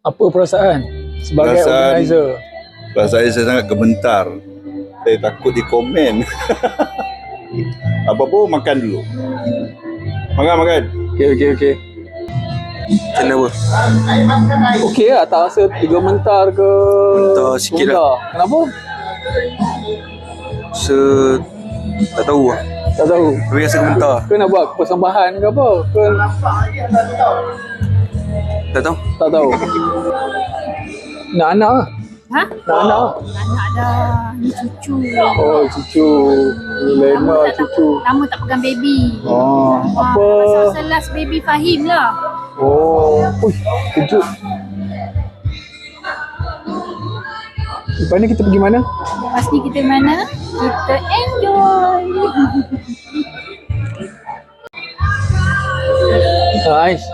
Apa perasaan sebagai Perasaan- organizer? Sebab saya, saya sangat gementar. Saya takut di komen. Apa pun makan dulu. Makan, makan. Okey okey okey. Kenapa? Okey lah tak rasa tiga mentar ke? Mentar sikit lah. Kenapa? Se tak tahu lah. Tak tahu. Tapi rasa gementar. Ke nak buat persembahan ke apa? Ke Tak tahu. tak tahu. Nak anak lah. Ha? Nak anak lah. Anak dah. Ni cucu. Oh cucu. Lena cucu. Lama tak pegang baby. Oh, Ah, apa? Pasal last baby Fahim lah. Oh, uish, kejut. Lepas ni kita pergi mana? Lepas ni kita mana? Kita enjoy. Ah, Aish.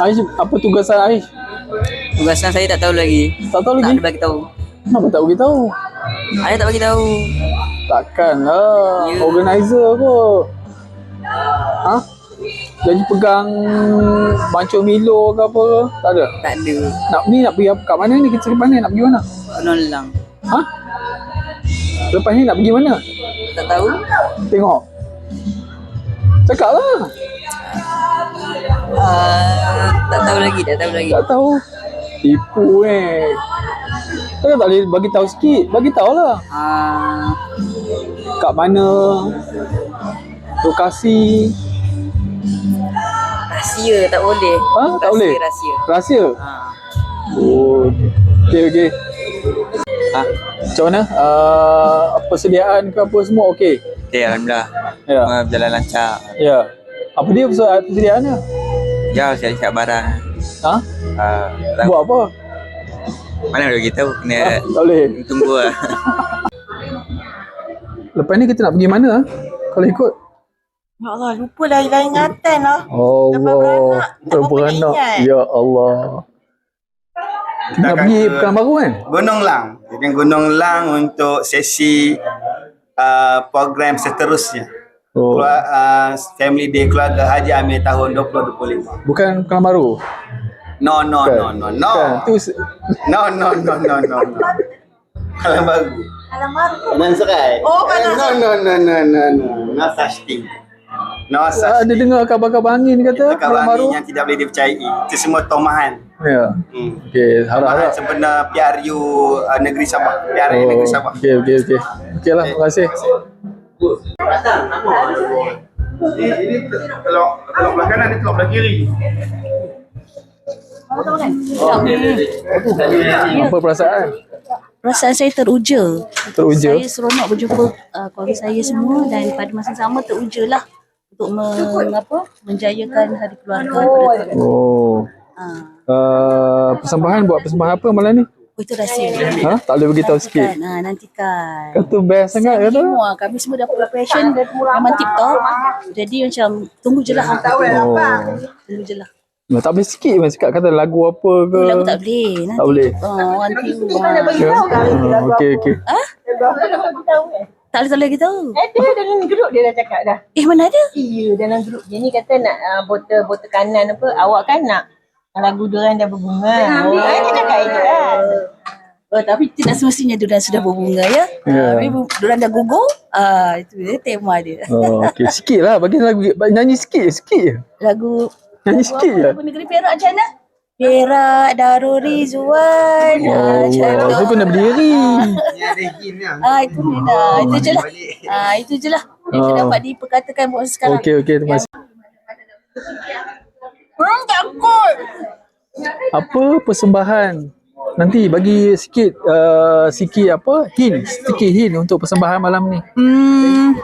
Aish, apa tugasan Aish? Tugasan saya tak tahu lagi. Tak tahu Tak lagi. ada bagi tahu. Kenapa tak bagi tahu? Ayah tak bagi tahu. Takkan lah. Ya. Organizer kot. Ha? Jadi pegang bancuh Milo ke apa ke? Tak ada. Tak ada. Nak ni nak pergi apa- kat mana ni? Kita ke mana? Nak pergi mana? Penolong. Ha? Lepas ni nak pergi mana? Tak tahu. Tengok. Cakap lah. Uh, tak tahu lagi. Tak tahu lagi. Tak tahu. Tipu eh. Takkan tak boleh bagi tahu sikit. Bagi tahu lah. Uh, Kat mana? Lokasi. rahsia tak boleh. Ha? Tak rahsia, boleh? Rahsia. Rahsia. Ha. Oh. Okey okey. Ha, macam mana? Uh, persediaan ke apa semua okey? Okay, Alhamdulillah. Ya. Semua berjalan lancar. Ya. Apa dia perse- persediaannya? Ya, siap-siap barang. Ha? Uh, tak, Buat apa? mana dah kita. Kena Ha? Tak boleh. tunggu lah. Lepas ni kita nak pergi mana? ah? Kalau ikut? Ya Allah, lupa dah hilang ingatan lah. Allah. Dapat beranak. Beranak. Ya Allah. Kita nak pergi ke- Pekan Baru kan? Gunung Lang. Akan Gunung Lang untuk sesi uh, program seterusnya. Oh. Keluar, uh, Family Day Keluarga Haji Amir tahun 2025. Bukan Pekan Baru? No, no, Bukan. no, no, no. Bukan. Tu No, no, no, no, no, no. Kalau baru. Alam baru. Panan serai. Oh, panas No, no, no, no, no, no. No such thing. No such ada thing. dengar kabar-kabar angin kata Kabar Baru? angin yang tidak boleh dipercayai. Itu semua tomahan. Ya. Hmm. Okey, Tomahan harap-harap. sebenar PRU uh, Negeri Sabah. PRU Negeri Sabah. Oh, okey, okey, okey. Okey lah, terima kasih. Ini, ini telok, telok belah kanan, ini telok belah kiri. Apa perasaan? Perasaan saya teruja. Teruja? Saya seronok berjumpa uh, keluarga saya semua dan pada masa yang sama teruja lah untuk mengapa menjayakan hari keluarga. Oh. Uh, Uh, persembahan buat persembahan apa malam ni? Oh, itu rahsia. Ha? Tak boleh beritahu sikit. Nantikan, ah, nantikan. Kata best sangat kata. Semua kami semua dah preparation memang tip top. Jadi macam tunggu je lah. Oh. Tunggu je lah. Nah, tak boleh sikit pun cakap kata lagu apa ke. Lagu tak boleh. Nanti, Tak boleh. Oh, orang tiru. Ya? Ah, Okey, okey. Tak boleh tak boleh kita tahu. Ada dalam grup dia dah cakap dah. Eh mana ada? Iya dalam grup dia ni kata nak uh, botol botol kanan apa awak kan nak lagu diorang dah berbunga. Oh, dia cakap itu kan. Oh, tapi tidak semestinya Duran sudah berbunga ya. Ya. Yeah. Tapi Duran dah gugur. Ah, itu dia tema dia. Oh, okey. Sikit lah. Bagi lagu. Nyanyi sikit. Sikit je. Lagu Nyanyi sikit je. lagu negeri Perak macam mana? Perak. Ah, macam Allah. tu. Saya kena berdiri. Ah, itu dia dah. Itu je lah. Ah, itu je lah. Yang Oh. dapat diperkatakan buat sekarang. Okey, okey. Terima kasih. Orang takut. Apa persembahan? Nanti bagi sikit uh, sikit apa? Hint, sikit hint untuk persembahan malam ni. Hmm,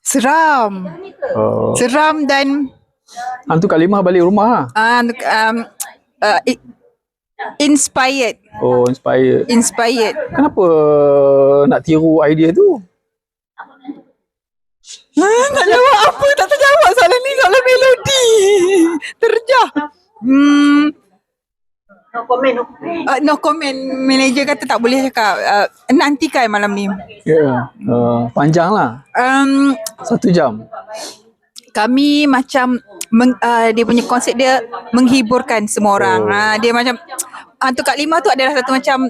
seram, Oh. seram dan Hantu kalimah balik rumah lah. uh, um, uh, i- inspired, Oh, inspired. inspired. Kenapa nak tiru idea tu? Ah, nak jawab apa? Tak terjawab soalan ni, soalan melodi. Terjah. Hmm, No comment, no comment. uh, no comment. Manager kata tak boleh cakap. Uh, nantikan malam ni. Ya. Yeah. Uh, panjang lah. Um, Satu jam. kami macam meng, uh, dia punya konsep dia menghiburkan semua orang. Oh. Uh, dia macam hantu Kak Lima tu adalah satu macam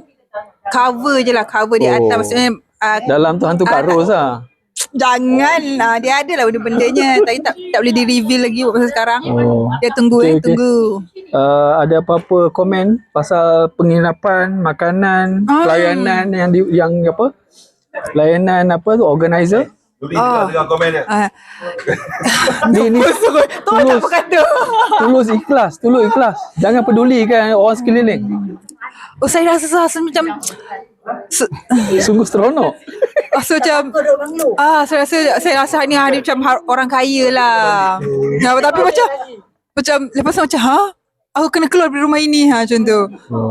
cover je lah cover di atas Oh. maksudnya uh, Dalam tu hantu Kak Ah, Ros lah. Janganlah Dia ada lah benda-bendanya Tapi tak tak boleh di-reveal lagi Buat masa sekarang Oh. Dia tunggu Okay, eh okay. Tunggu Uh, ada apa-apa komen pasal penginapan, makanan, Ah. pelayanan yang di, yang apa? Layanan apa tu organizer? Oh. Dengar komen dia. uh, Ni ni tulus, tulus ikhlas, tulus ikhlas. Jangan pedulikan orang sekeliling. Oh saya rasa, rasa macam se, Sungguh seronok. Rasa macam ah, Saya rasa Saya rasa ni hari macam orang kaya lah ya, Tapi macam Macam Lepas tu macam Ha? Aku kena keluar dari rumah ini ha, Macam tu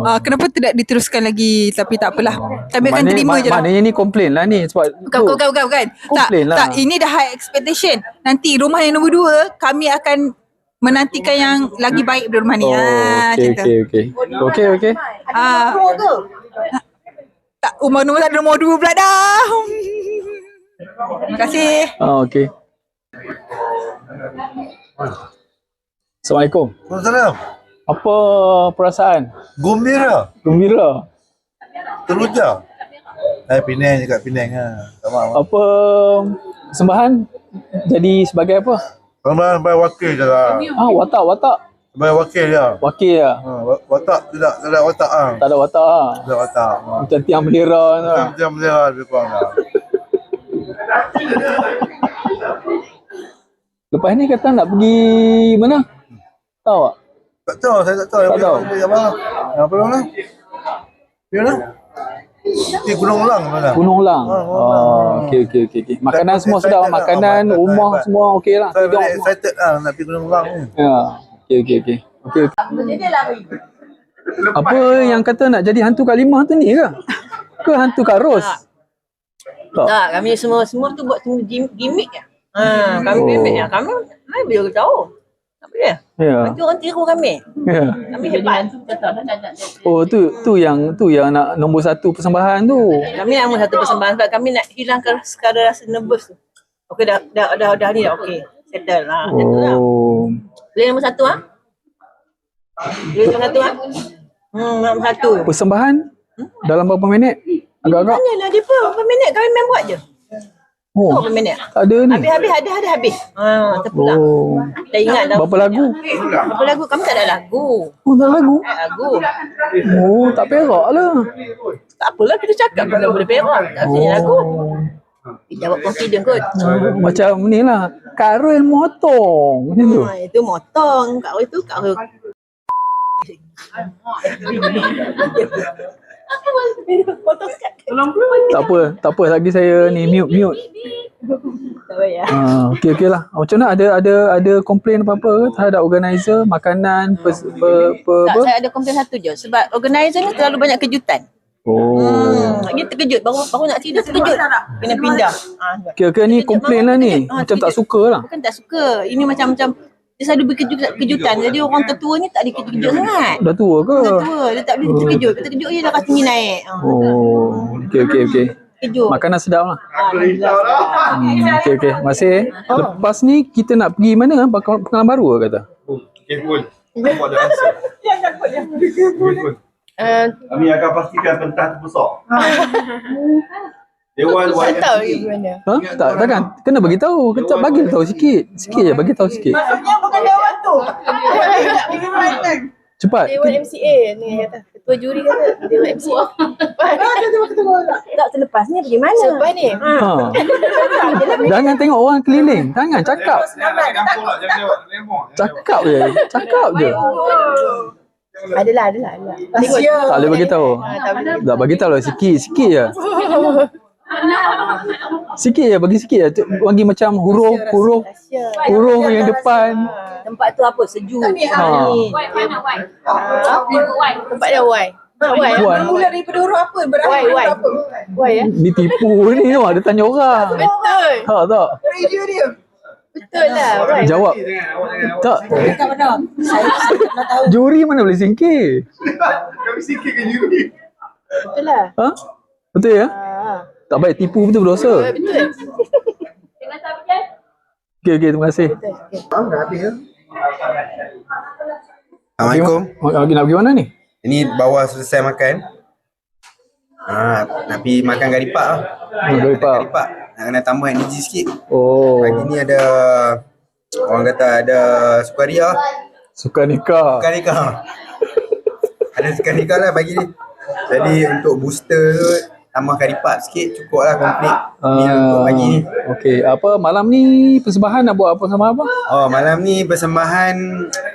ah, Kenapa tidak diteruskan lagi Tapi tak apalah Kami akan Maknanya- terima mak- je lah Maknanya ni komplain lah ni sebab Bukan, bukan, bukan, bukan. Tak, lah. tak, ini dah high expectation. Nanti rumah yang nombor dua, kami akan menantikan yang lagi baik dari rumah ni. Oh, okey macam tu. okey okey. Okey okey. Ah. Tak, rumah nombor satu, nombor dua pula dah. Terima kasih. Ah okey. Assalamualaikum. Waalaikumsalam. Apa perasaan? Gembira. Gembira. Teruja. Eh, Penang kat Penang lah. Tak mahu. Apa sembahan jadi sebagai apa? Ramai sampai wakil je lah. Ah watak watak. Sampai wakil je. Wakil lah. Ha, wa- watak tidak, tak ada watak ah. Tak ada watak lah. Tak ada watak. Ha. Macam tiang bendera tu lah. Macam dia lah lebih kurang lah. Lepas ni kata nak pergi mana? Tahu tak? Tak tahu, saya tak tahu. Tak tahu. Pergi apa? Apa mana? Pergi mana? Pergi Gunung Lang mana? Gunung Lang. Ah, Gunung Oh, okey okey okey okey. Makanan semua sudah makanan, makan, rumah semua okey lah. Saya excited lah nak pergi Gunung Lang ni. Ya. Okey okey okey. Okey. Apa yang kata nak jadi hantu Kak Limah tu ni ke? Ke hantu Kak Ros? Tak. Tak, kami semua semua tu buat semua gim- gimmick ya. Ha, kami Oh. gimmick ya. Kami mana boleh tahu. Tak boleh. Ya. Nanti orang tiru kami. Ya. Kami hebat. Oh tu tu yang tu yang nak nombor satu persembahan tu. Kami nak ambil satu persembahan sebab kami nak hilangkan sekadar rasa nervous tu. Okey dah dah dah dah ni dah okey. Settle lah. Tu lah. Oh. Boleh nombor satu ah? Boleh nombor satu ah? Hmm, nombor satu. Persembahan dalam berapa minit? Agak-agak. Tanyalah dia pun berapa minit kami main buat je. Oh. Berapa minit? Tak ada ni. Habis-habis ada ada habis. Ha, terpulang. Oh. Dah ingat dah. Berapa lagu? Berapa lagu? Kami tak ada lagu. Oh, tak ada lagu. Tak ada lagu. Oh, tak perak lah. Tak apalah kita cakap kalau boleh perak. Tak oh. lagu. Jawab confident kot. Macam ni lah. Karel motong. Macam tu. Ha, itu motong. Kat itu kat Tak apa. Tak apa. Lagi saya ni mute mute. Tak payah. Ah, okey okey lah. Macam mana ada ada ada komplain apa-apa ke terhadap organizer, makanan, pers, per, per, Tak, apa? saya ada komplain satu je. Sebab organizer ni terlalu banyak kejutan. Oh. Hmm, dia terkejut. Baru baru nak tidur terkejut. Kena pindah. Ha, sebab- Kira-kira ni komplain lah ni. Ah, Macam tak suka lah. Bukan tak suka. Ini macam-macam dia selalu berkejutan kejutan. Jadi orang tertua ni tak dikejut-kejut sangat. Dah tua ke? Dah tua, dia tak boleh terkejut. Dia terkejut je dah kasi tinggi naik. Ha, Oh. Okey okey okey. terkejut. Makanan sedap lah. Hmm, okey okey. Masih. Lepas ni kita nak pergi mana? Pengalaman baru ke kata? Okay, pun. Apa ada answer? Uh, Kami akan pastikan pentah tu besar. Dewan YMCA. tahu lagi mana. Ha? Tak, takkan. Kena bagi tahu. Kena bagi tahu sikit. Sikit je bagi tahu sikit. bukan dewan tu. Cepat. Dewan MCA ni kata. Ketua juri kata Dewan MCA. Tak selepas ni pergi mana? Selepas ni. Ha. Ha. Jangan tengok orang keliling. Jangan cakap. Cakap je. Cakap je. Adalah, adalah, adalah. Tak boleh bagi tahu. Tak bagi tahu lah sikit, sikit je. Sikit je, bagi sikit je. Bagi macam huruf, huruf, huruf yang depan. Tempat tu apa? Sejuk. Ha. Ni. Tempat dia Y. Y. Wan, Mula daripada huruf apa? Berakhir Y, Y. huruf apa? Y ya. ditipu ni tau. Dia tanya orang. Betul. Tak, tak. Radio dia. Betul lah. Y. Jawab. Tak. Juri mana boleh singkir? Betul lah. Ha? Betul ya? Ha. Tak baik tipu betul berdosa. Betul. Okey, okey, terima kasih. Assalamualaikum. Lagi nak pergi mana ni? Ini bawah selesai makan. Ha, nak pergi makan garipak lah. Oh, garipak. Nak kena tambah energy sikit. Oh, Pagi ni ada orang kata ada sukaria. suka nikah. Sukan nikah. ada sukan nikah lah pagi ni. Jadi untuk booster tu tambah garipak sikit cukup lah komplit. Ni untuk pagi ni. Okey, apa malam ni persembahan nak buat apa sama apa? Oh malam ni persembahan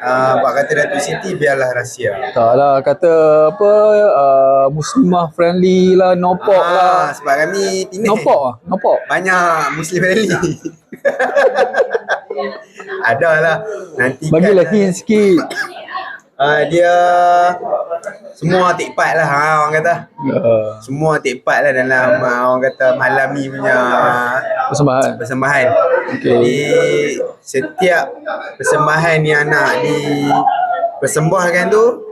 uh, buat kata Datuk Siti biarlah rahsia. Tak lah, kata apa, uh, muslimah friendly lah, no pork lah. Ah, sebab kami teenage. No pork lah, no pork. Banyak Muslim friendly. Ada lah. Nanti Bagilah hint sikit. Uh, dia semua take part lah ha, orang kata. Uh, Semua take part lah dalam uh, orang kata malam ni punya persembahan. persembahan. Okey. Jadi setiap persembahan yang nak di persembahkan tu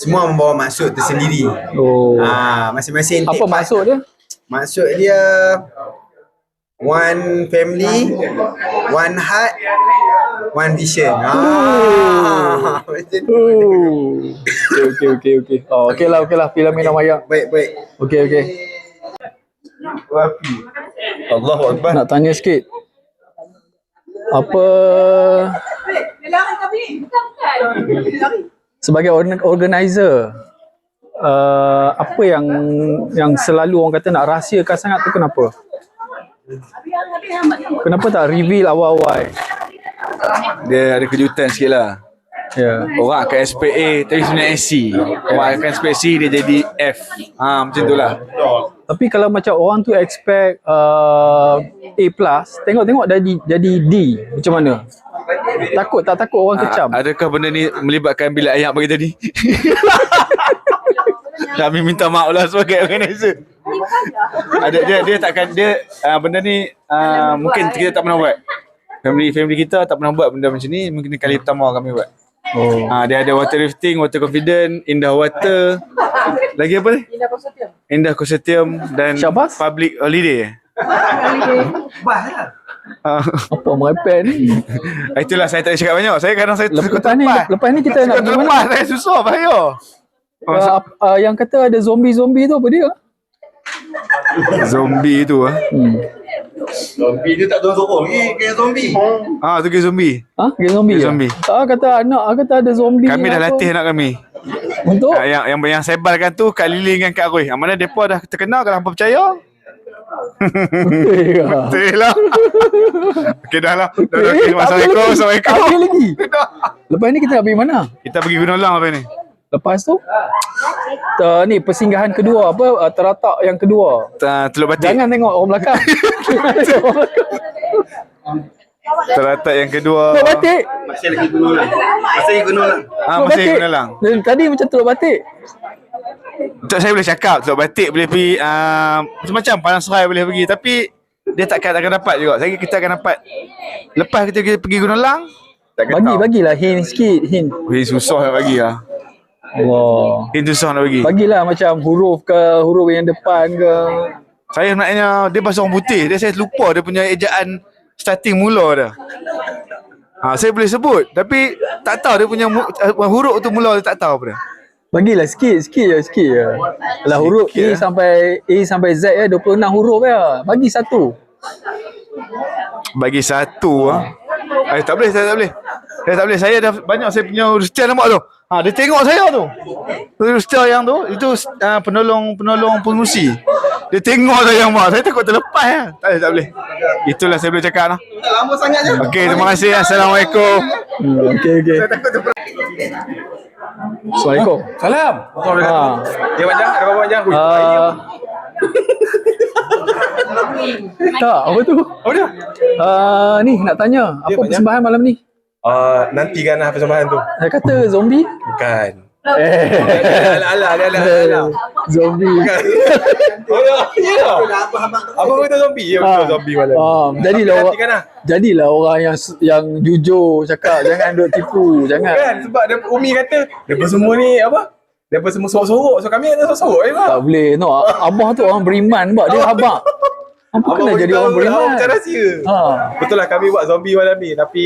semua membawa maksud tersendiri. Oh. Ah, masing-masing Apa maksud dia? Maksud dia one family, one heart, one vision. Ah, macam tu. Okey okey okey okey. Oh, okey lah okey lah filem Mina Maya. Baik, baik. Okey okey. Wafi. Allahu Akbar. Nak tanya sikit. Apa sebagai organ- organizer uh, apa yang yang selalu orang kata nak rahsiakan sangat tu kenapa? Kenapa tak reveal awal-awal? Dia ada kejutan sikit lah. Ya. Orang akan SPA tapi sebenarnya SC. Orang akan SPA C dia jadi F. Ha macam tu lah. Tapi kalau macam orang tu expect uh, A+, tengok-tengok jadi jadi D. Macam mana? Takut tak takut orang kecam? Ha, adakah benda ni melibatkan bilik ayam bagi tadi? Kami minta maaf lah sebagai organizer. Ada dia dia takkan dia uh, benda ni uh, mungkin kita tak pernah buat. Family family kita tak pernah buat benda macam ni, mungkin kali pertama kami buat. Oh. Ha, dia ada water rafting, water confident, indah water. Lagi apa ni? Indah konsortium. Indah konsortium dan Syabas? public holiday. eh? Ah, Apa merepek ni? itulah saya tak cakap banyak. Saya kadang saya Lepas ni, lepas ni kita nak pergi terlepas. Saya susah bahaya. Uh, uh, yang kata ada zombie-zombie tu apa dia? Zombie tu ah. Hmm. Zombie dia tak tahu sokong ni, kayak zombie. Ah, tu ke zombie. Ha? Game zombie Game ke? zombie. Tak kata anak kata ada zombie. Kami dah latih anak kami. Untuk? Ah, yang yang yang sebarkan tu Kak Lili dengan Kak Roy. Yang mana depa dah terkenal kalau hangpa percaya. Betul ke? Betul lah. Okey dah lah. Dah, dah, okay. Assalamualaikum. Assalamualaikum. lagi. Lepas ni kita nak pergi mana? Kita pergi Gunung Lang apa ni? Lepas tu uh, ni persinggahan kedua apa uh, teratak yang kedua. Uh, Teluk Batik. Jangan tengok orang belakang. Teratak yang kedua. Teluk Batik. Masih lagi gunung lah. Masih lagi gunung lah. Ah, Teluk masih Batik. Gunung Lang. Dan Tadi macam Teluk Batik. Untuk saya boleh cakap Teluk Batik boleh pergi uh, macam-macam Padang Serai boleh pergi tapi dia takkan takkan dapat juga. Saya kita akan dapat lepas kita, kita pergi Gunung Lang takkan Bagi tahu. bagilah hint sikit hint. Weh, susah nak bagi lah. Allah. Hint susah nak bagi. Bagilah macam huruf ke huruf yang depan ke. Saya sebenarnya dia bahasa orang putih. Dia saya lupa dia punya ejaan starting mula dia. Ha, saya boleh sebut tapi tak tahu dia punya uh, huruf tu mula dia tak tahu apa dia. Bagilah sikit, sikit je, sikit je. Lah huruf A lah. sampai A sampai Z ya 26 huruf ya. Bagi satu. Bagi satu ah. Eh tak boleh saya tak boleh. Saya tak boleh. Saya dah banyak saya punya Rustia nampak tu. Ha dia tengok saya tu. Tu Rustia yang tu itu uh, penolong penolong pengusi. Dia tengok saya mak. Saya takut terlepas ya. Tak boleh tak boleh. Itulah saya boleh cakap lah. Lama sangat je. Okey terima kasih. Assalamualaikum. Hmm, okey okey. Assalamualaikum. Salam. Ha. Dia macam ada apa macam? Uh, tak, apa tu? Apa dia? Uh, ni nak tanya, apa persembahan malam ni? Uh, nantikan lah persembahan tu. Saya kata zombie. Bukan. Eh, Alah, alah, alah, alah, alah. zombie. Oh, ya. Ya. Apa kata zombie? Ya, betul zombie malam. Ah, jadilah orang, lah. jadilah orang yang yang jujur cakap, jangan duk tipu, jangan. Kan sebab dia Umi kata Depa semua ni apa? Depa semua sorok-sorok. So kami ada sorok-sorok je bang. Tak boleh. No, abah tu orang beriman, bak dia abah. Apa kena jadi orang beriman? Macam rahsia. Ha. Betul lah kami buat zombie malam ni tapi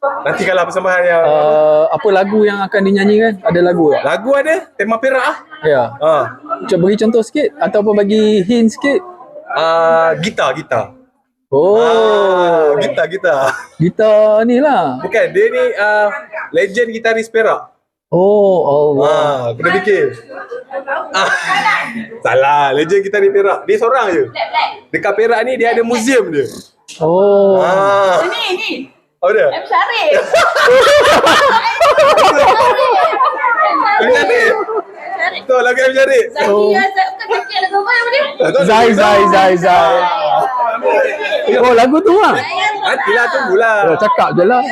Nanti kalau persembahan yang Uh, apa lagu yang akan dinyanyikan? Ada lagu tak? lagu ada, tema Perak ah. Ya. Ha. Cuba bagi contoh sikit ataupun bagi hint sikit. Uh, gitar, gitar. Oh, Ah, gitar, gitar. gitar ni lah. Bukan, dia ni uh, legend gitaris Perak. Oh, Allah. Ah, kena fikir. Ah, salah, legend gitaris Perak. Dia seorang je. Dekat Perak ni dia ada museum dia. Oh. Ah. Ni, ni. Oh dia? M. Syarif. M. Syarif. Tu lagu M. Syarif. Oh. Bukan Zaki lagu apa yang dia? Zai, Zai, Zai, Zai. Oh, lagu tu lah. Nantilah tunggulah. Oh, cakap je lah.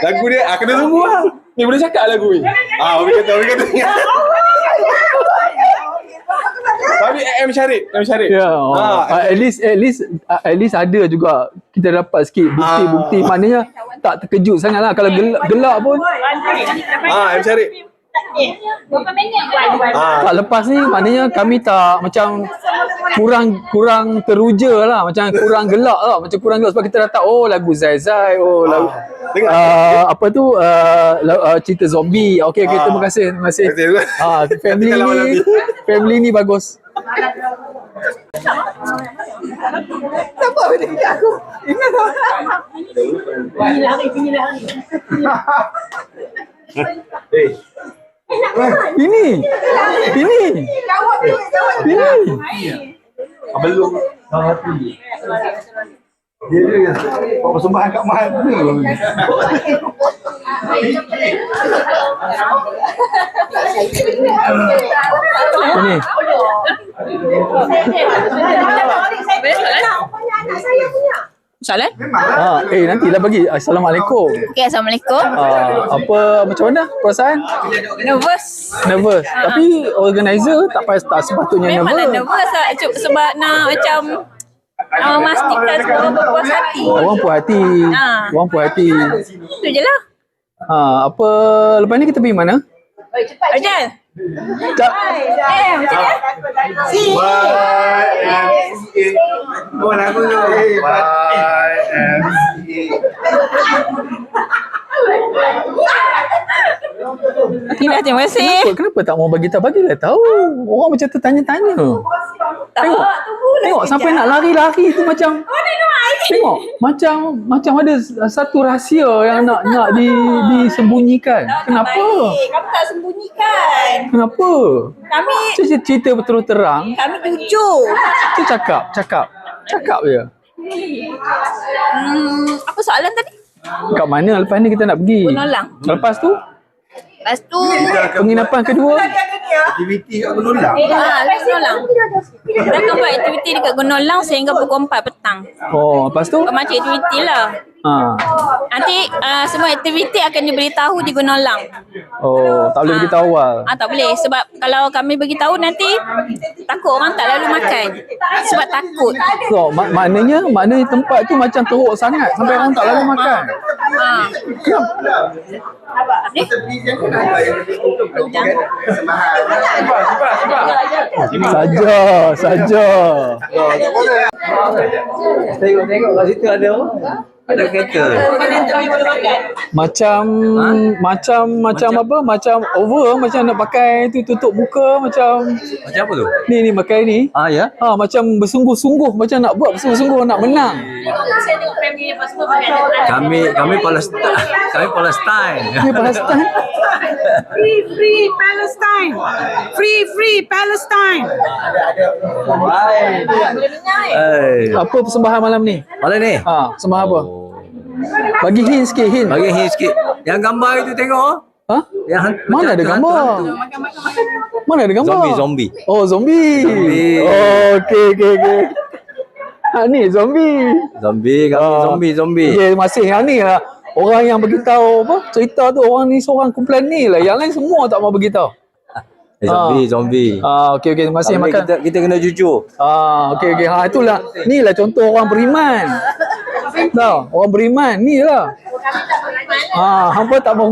Lagu dia, ah, kena tunggu lah. Ni boleh cakap lagu ni. Ah, Umi kata, Umi kata. Tapi M. Syarif, M. Syarif. Ya, oh. Ah, uh, at least at least uh, at least ada juga kita dapat sikit bukti-bukti Ah. maknanya tak terkejut sangat lah kalau gelak, gelak pun ah, M. Syarif. Berapa minit? Ah, tak lepas ni maknanya kami tak macam kurang kurang teruja lah macam kurang gelak lah macam kurang gelak sebab kita dah tahu oh lagu Zai Zai oh lagu Dengar. uh, apa tu uh, uh, cerita zombie okey okey Ah. terima kasih terima kasih Terima kasih. ah family Nanti kalau ni lebih. family ni bagus eh, ini ini ini Belum. Dia dia buat persembahan kat mana? Ini Soalan? ah eh nantilah bagi assalamualaikum Okay, Assalamualaikum. Ah, apa macam mana perasaan? Nervous. Nervous. Tapi organizer tak pas tak sepatutnya Memanglah nervous. nervous lah Cuk, sebab nak macam nak memastikan semua berpuas hati. Orang puas hati. Ah. Orang puas hati. Itu je lah. Ha, apa lepas ni kita pergi mana? Ajal. Tak. Eh, macam ni. Oh lagu tu. Tidak, terima kasih. Kenapa, kenapa tak mau bagi tahu? Bagilah tahu. Orang macam tertanya-tanya. Tengok. Tengok sampai nak lari-lari tu macam Tengok macam macam ada satu rahsia yang nak nak di disembunyikan. Kenapa? Kamu tak sembunyikan. Kenapa? Kami Cerita, cerita betul terang. kami jujur. Tu cakap, cakap. Cakap je. Hmm, apa soalan tadi? Kat mana lepas ni kita nak pergi? Gunung Lang. Lepas tu Lepas tu penginapan kedua Aktiviti kat Gunung Lang. Ah, lepas Gunung Lang. Kita akan buat aktiviti dekat Gunung Lang sehingga pukul 4 petang. Oh, lepas tu? Macam aktiviti lah. Ha. Nanti uh, semua aktiviti akan diberitahu di Gunung Lang. Oh, tak boleh beritahu awal. Ah tak boleh sebab kalau kami beritahu nanti takut orang tak lalu makan. Sebab takut. So, mak- maknanya maknanya tempat tu macam teruk sangat sampai orang tak lalu makan. Ah. Ni? Saja, saja. Tengok-tengok kat situ ada apa? Ada kereta. Macam macam macam apa? Macam over macam nak pakai tu tutup muka macam Macam apa tu? ni ni pakai ni. Ah ya. Ha macam bersungguh-sungguh macam nak buat bersungguh-sungguh nak menang. Kami kami Palestin. Kami Palestin. Ni Palestin. Free, free Palestine. Free, free Palestine. Eh, Apa persembahan malam ni? mana ni? Ha, persembahan apa? Bagi hint sikit, hint. Bagi hint sikit. Yang gambar itu tengok. Ha? Yang han- Mana ada gambar? hantu-hantu. Mana ada gambar? Zombie, zombie. Oh, zombie. Zombie. Oh, okey, okey, okey. Ha, ni zombie. Zombie, kami Ah. zombie, zombie. Okey, masih yang ni lah. Orang yang beritahu apa cerita tu orang ni seorang kumpulan ni lah. Yang lain semua tak mau beritahu. Eh, zombie, zombie. Ah, okey okey terima kasih Kami makan. kita, kita kena jujur. Ah, okey okey. Ha itulah. Ni lah contoh orang beriman. Tahu, orang beriman ni lah. Ah, hampa tak mau